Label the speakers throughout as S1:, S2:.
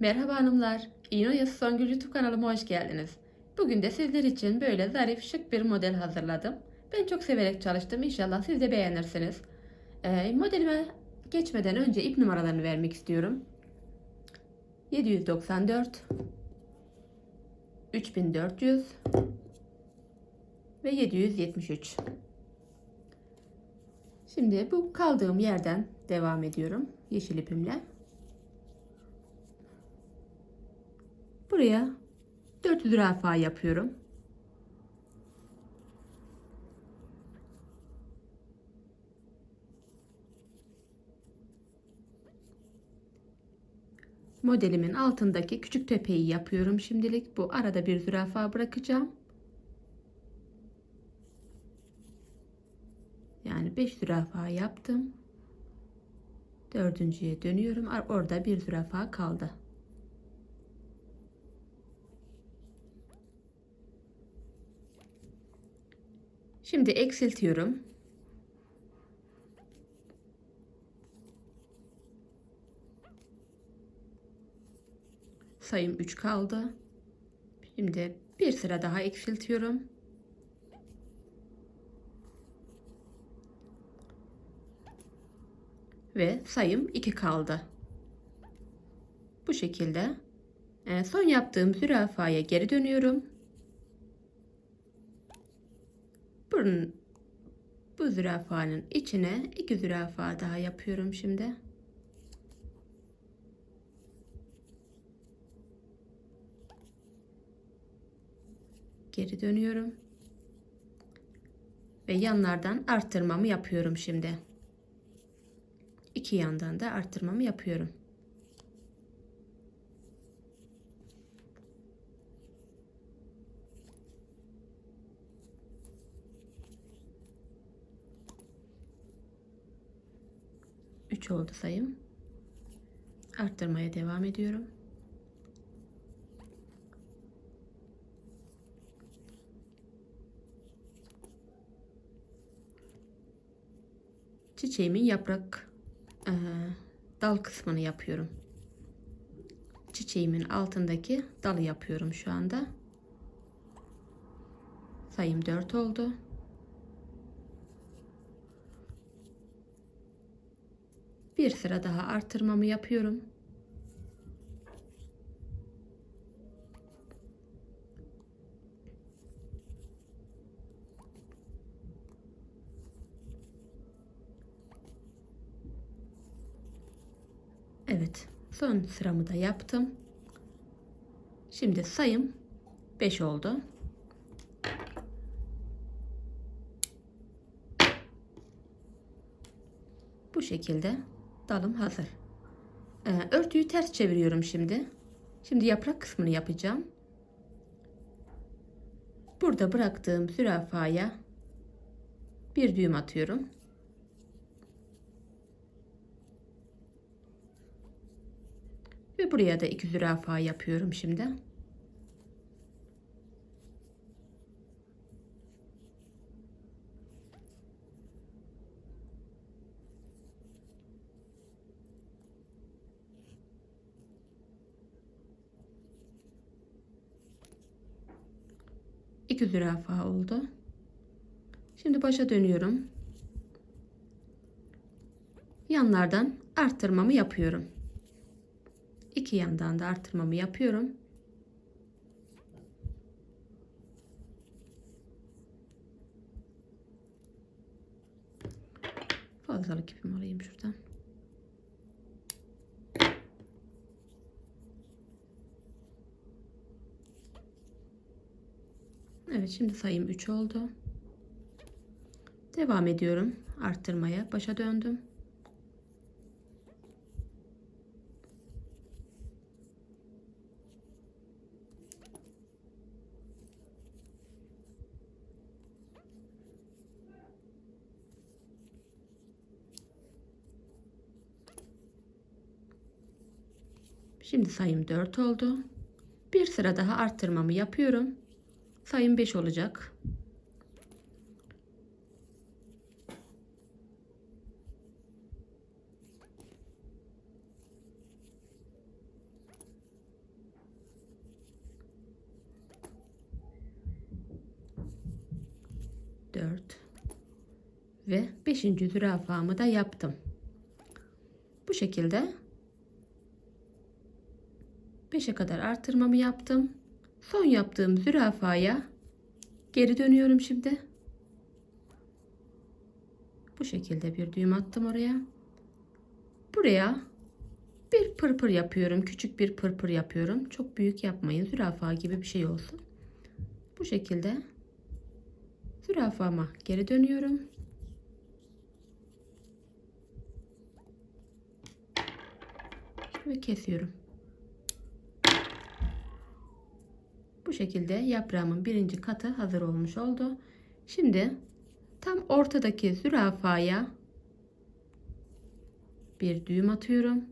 S1: Merhaba hanımlar, İnoyası Songül YouTube kanalıma hoş geldiniz. Bugün de sizler için böyle zarif şık bir model hazırladım. Ben çok severek çalıştım, İnşallah siz de beğenirsiniz. Ee, modelime geçmeden önce ip numaralarını vermek istiyorum. 794 3400 ve 773 Şimdi bu kaldığım yerden devam ediyorum yeşil ipimle. Buraya 4 zürafa yapıyorum. Modelimin altındaki küçük tepeyi yapıyorum şimdilik. Bu arada bir zürafa bırakacağım. Yani 5 zürafa yaptım. Dördüncüye dönüyorum. Orada bir zürafa kaldı. Şimdi eksiltiyorum. Sayım 3 kaldı. Şimdi bir sıra daha eksiltiyorum. Ve sayım 2 kaldı. Bu şekilde e, son yaptığım zürafaya geri dönüyorum. Bunun bu zürafanın içine iki zürafa daha yapıyorum şimdi. Geri dönüyorum. Ve yanlardan arttırmamı yapıyorum şimdi. İki yandan da arttırmamı yapıyorum. 3 oldu sayım. Arttırmaya devam ediyorum. Çiçeğimin yaprak e, dal kısmını yapıyorum. Çiçeğimin altındaki dalı yapıyorum şu anda. Sayım 4 oldu. Bir sıra daha artırmamı yapıyorum. Evet, son sıramı da yaptım. Şimdi sayım 5 oldu. Bu şekilde dalım hazır. Ee, örtüyü ters çeviriyorum şimdi. Şimdi yaprak kısmını yapacağım. Burada bıraktığım zürafaya bir düğüm atıyorum. Ve buraya da iki zürafa yapıyorum şimdi. İki zürafa oldu. Şimdi başa dönüyorum. Yanlardan arttırmamı yapıyorum. İki yandan da arttırmamı yapıyorum. Fazlalık ipimi alayım şuradan. Evet şimdi sayım 3 oldu. Devam ediyorum arttırmaya. Başa döndüm. Şimdi sayım 4 oldu. Bir sıra daha arttırmamı yapıyorum sayım 5 olacak. Dört ve beşinci zürafamı da yaptım. Bu şekilde 5'e kadar artırmamı yaptım. Son yaptığım zürafaya geri dönüyorum şimdi. Bu şekilde bir düğüm attım oraya. Buraya bir pırpır yapıyorum. Küçük bir pırpır yapıyorum. Çok büyük yapmayın. Zürafa gibi bir şey olsun. Bu şekilde zürafama geri dönüyorum. Ve kesiyorum. Bu şekilde yaprağımın birinci katı hazır olmuş oldu. Şimdi tam ortadaki zürafaya bir düğüm atıyorum.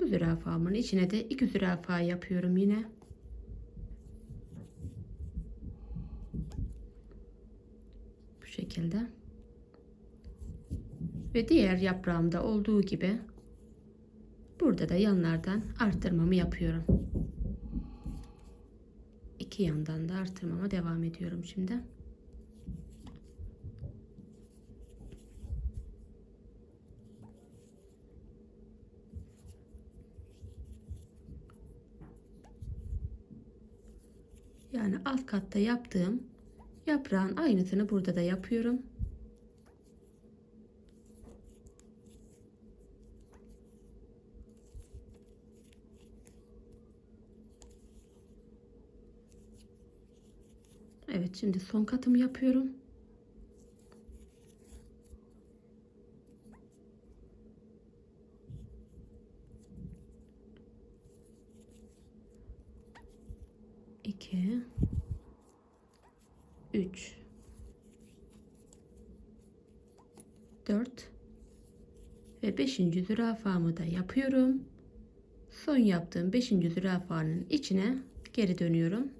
S1: Bu zürafamın içine de iki zürafa yapıyorum yine. Bu şekilde. Ve diğer yaprağımda olduğu gibi burada da yanlardan arttırmamı yapıyorum. İki yandan da arttırmama devam ediyorum şimdi. Yani alt katta yaptığım yaprağın aynısını burada da yapıyorum. Evet şimdi son katımı yapıyorum. İki, üç, dört ve beşinci zürafamı da yapıyorum. Son yaptığım beşinci zürafanın içine geri dönüyorum.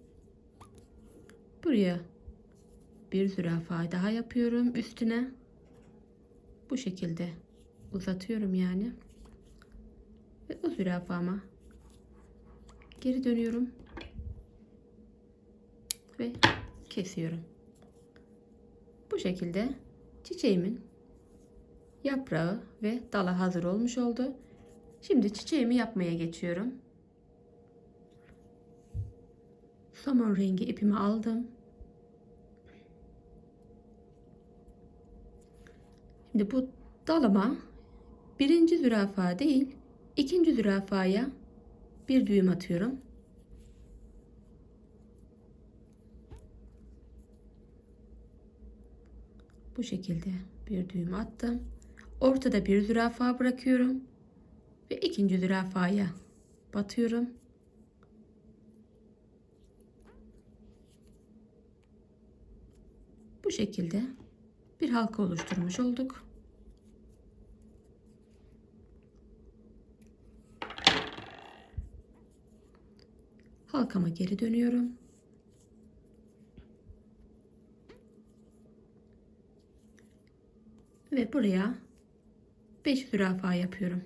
S1: Buraya bir zürafa daha yapıyorum üstüne. Bu şekilde uzatıyorum yani. Ve o zürafama geri dönüyorum. Ve kesiyorum. Bu şekilde çiçeğimin yaprağı ve dalı hazır olmuş oldu. Şimdi çiçeğimi yapmaya geçiyorum. Somon rengi ipimi aldım. Şimdi bu dalıma birinci zürafa değil ikinci zürafaya bir düğüm atıyorum. Bu şekilde bir düğüm attım. Ortada bir zürafa bırakıyorum ve ikinci zürafaya batıyorum. Bu şekilde bir halka oluşturmuş olduk. Halkama geri dönüyorum. Ve buraya 5 zürafa yapıyorum.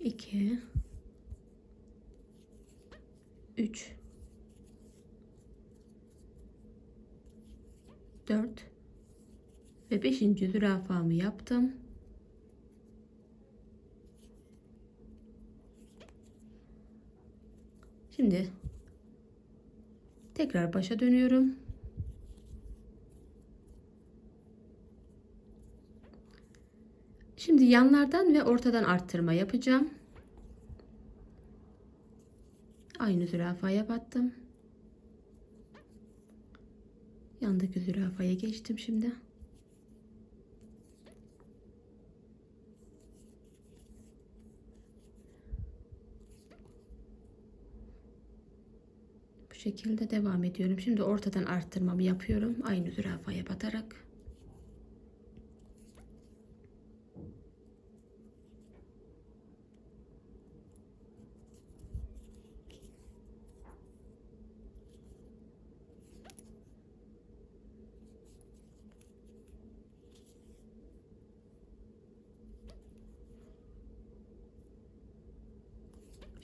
S1: iki, üç, dört ve beşinci zürafamı yaptım. Şimdi tekrar başa dönüyorum. Şimdi yanlardan ve ortadan arttırma yapacağım. Aynı zürafaya battım. Yandaki zürafaya geçtim şimdi. Bu şekilde devam ediyorum. Şimdi ortadan arttırmamı yapıyorum. Aynı zürafaya batarak.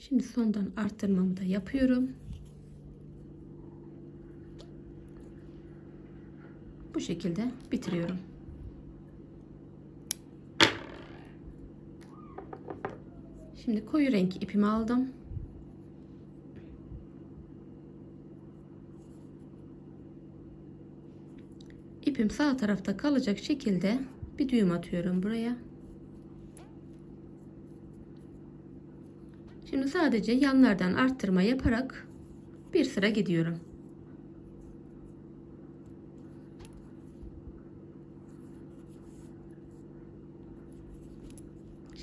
S1: Şimdi sondan arttırmamı da yapıyorum. Bu şekilde bitiriyorum. Şimdi koyu renk ipimi aldım. İpim sağ tarafta kalacak şekilde bir düğüm atıyorum buraya. Şimdi sadece yanlardan arttırma yaparak bir sıra gidiyorum.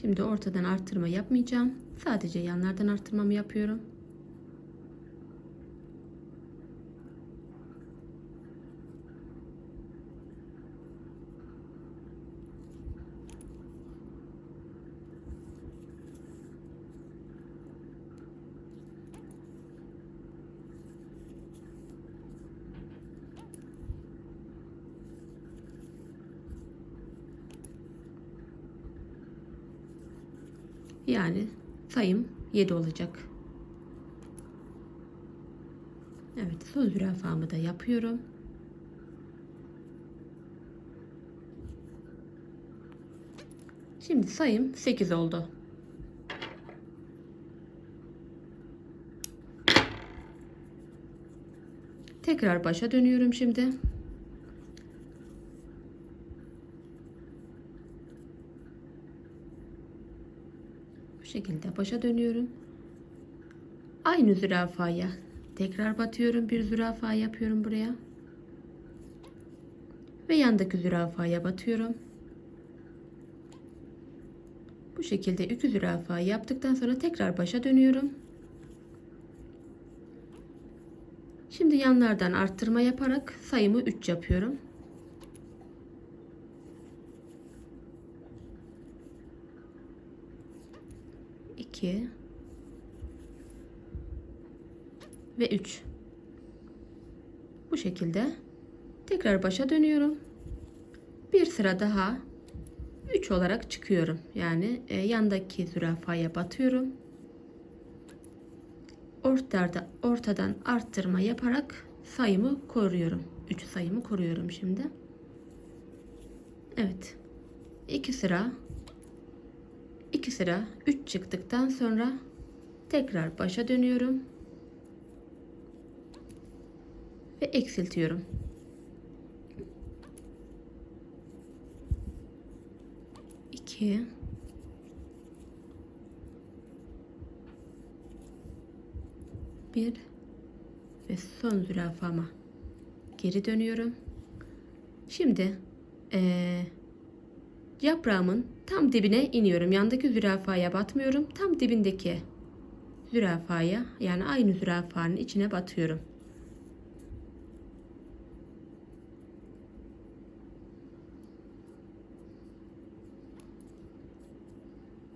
S1: Şimdi ortadan arttırma yapmayacağım. Sadece yanlardan arttırmamı yapıyorum. Yani sayım 7 olacak. Evet son zürafamı da yapıyorum. Şimdi sayım 8 oldu. Tekrar başa dönüyorum şimdi. Şekilde başa dönüyorum. Aynı zürafaya tekrar batıyorum. Bir zürafa yapıyorum buraya. Ve yandaki zürafaya batıyorum. Bu şekilde iki zürafa yaptıktan sonra tekrar başa dönüyorum. Şimdi yanlardan arttırma yaparak sayımı 3 yapıyorum. İki ve 3. Bu şekilde tekrar başa dönüyorum. Bir sıra daha 3 olarak çıkıyorum. Yani e, yandaki zürafaya batıyorum. Ortada, ortadan arttırma yaparak sayımı koruyorum. 3 sayımı koruyorum şimdi. Evet. 2 sıra 2 sıra 3 çıktıktan sonra tekrar başa dönüyorum. Ve eksiltiyorum. İki. Bir. Ve son zürafama geri dönüyorum. Şimdi ee, yaprağımın tam dibine iniyorum. Yandaki zürafaya batmıyorum. Tam dibindeki zürafaya yani aynı zürafanın içine batıyorum.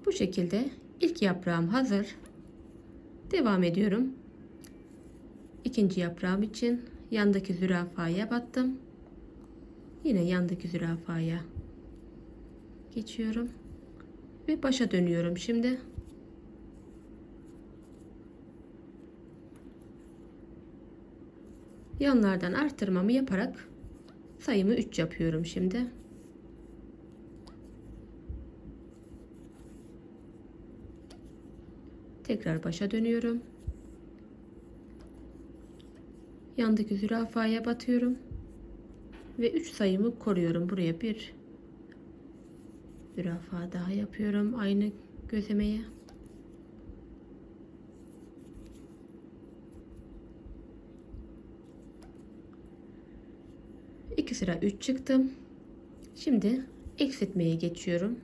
S1: Bu şekilde ilk yaprağım hazır. Devam ediyorum. İkinci yaprağım için yandaki zürafaya battım. Yine yandaki zürafaya geçiyorum ve başa dönüyorum şimdi. Yanlardan arttırmamı yaparak sayımı 3 yapıyorum şimdi. Tekrar başa dönüyorum. Yandaki zürafaya batıyorum. Ve 3 sayımı koruyorum. Buraya bir zürafa daha yapıyorum. Aynı gözlemeye. İki sıra 3 çıktım. Şimdi eksiltmeye geçiyorum.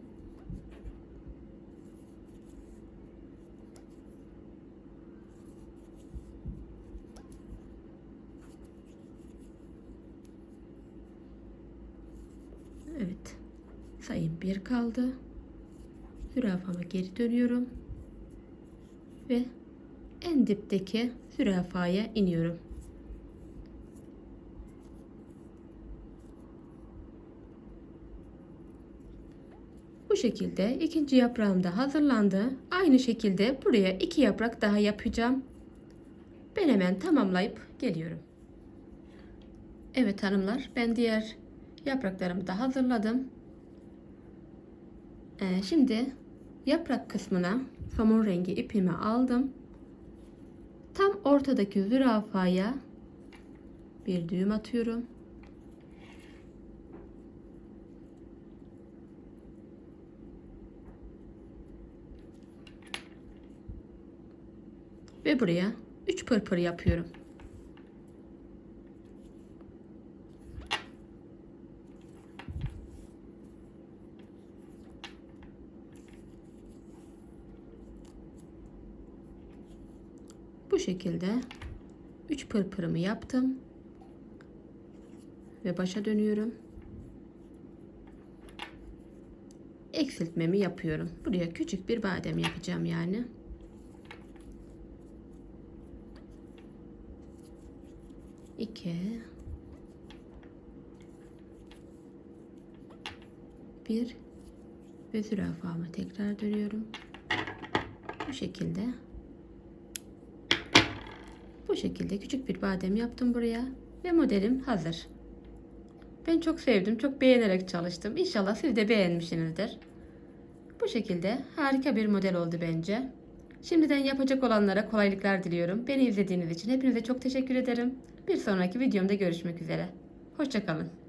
S1: Evet. Sayım 1 kaldı. Zürafama geri dönüyorum. Ve en dipteki zürafaya iniyorum. Bu şekilde ikinci yaprağım da hazırlandı. Aynı şekilde buraya iki yaprak daha yapacağım. Ben hemen tamamlayıp geliyorum. Evet hanımlar ben diğer yapraklarımı da hazırladım. Ee, şimdi yaprak kısmına somon rengi ipimi aldım. Tam ortadaki zürafaya bir düğüm atıyorum. Ve buraya 3 pırpır yapıyorum. Bu şekilde 3 pırpırımı yaptım. Ve başa dönüyorum. Eksiltmemi yapıyorum. Buraya küçük bir badem yapacağım yani. İki. Bir. Ve zürafama tekrar dönüyorum. Bu şekilde. Bu şekilde küçük bir badem yaptım buraya. Ve modelim hazır. Ben çok sevdim. Çok beğenerek çalıştım. İnşallah siz de beğenmişsinizdir. Bu şekilde harika bir model oldu bence. Şimdiden yapacak olanlara kolaylıklar diliyorum. Beni izlediğiniz için hepinize çok teşekkür ederim. Bir sonraki videomda görüşmek üzere. Hoşçakalın.